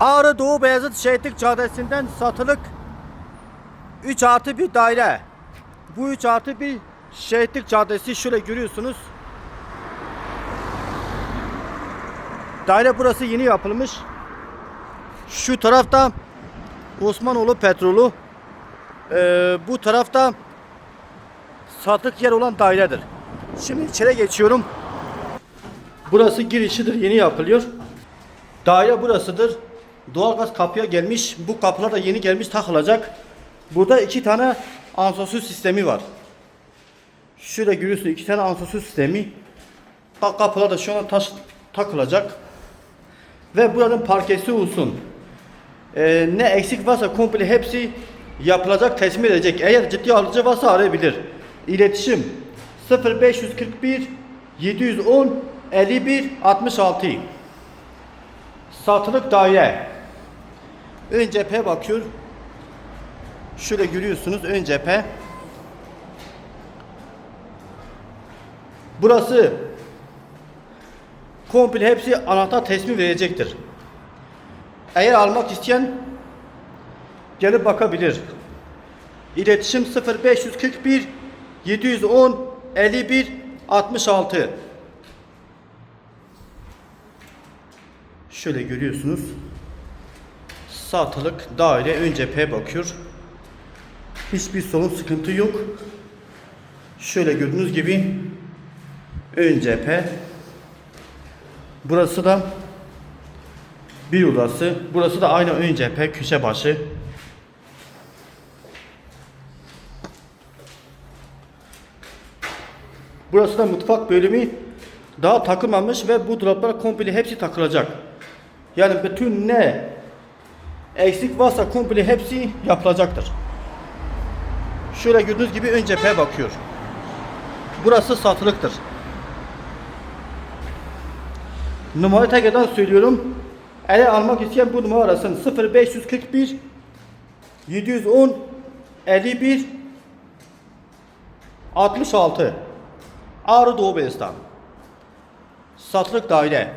Ağrı Doğu Beyazıt Şehitlik Caddesi'nden satılık 3 artı bir daire. Bu 3 artı bir Şehitlik Caddesi şöyle görüyorsunuz. Daire burası yeni yapılmış. Şu tarafta Osmanoğlu petrolü. Ee, bu tarafta satılık yer olan dairedir. Şimdi içeri geçiyorum. Burası girişidir. Yeni yapılıyor. Daire burasıdır. Doğalgaz kapıya gelmiş. Bu kapılar da yeni gelmiş takılacak. Burada iki tane ansosuz sistemi var. Şurada görüyorsunuz iki tane ansosuz sistemi. Ka- Kapılar da şu an taş takılacak. Ve buranın parkesi olsun. Ee, ne eksik varsa komple hepsi yapılacak, teslim edecek. Eğer ciddi alıcı varsa arayabilir. İletişim 0541 710 51 66 Satılık daire. Ön cephe bakıyor. Şöyle görüyorsunuz ön cephe. Burası komple hepsi anahtar teslim verecektir. Eğer almak isteyen gelip bakabilir. İletişim 0541 710 51 66 Şöyle görüyorsunuz. Satılık daire ön cepheye bakıyor. Hiçbir sorun sıkıntı yok. Şöyle gördüğünüz gibi ön cephe. Burası da bir odası. Burası da aynı ön cephe köşe başı. Burası da mutfak bölümü daha takılmamış ve bu dolaplar komple hepsi takılacak. Yani bütün ne eksik varsa komple hepsi yapılacaktır. Şöyle gördüğünüz gibi ön cepheye bakıyor. Burası satılıktır. Numarayı tekrardan söylüyorum. Eğer almak isteyen bu numara arasın 0541 710 51 66 Ağrı Doğu Beyazıt'tan. Satılık daire.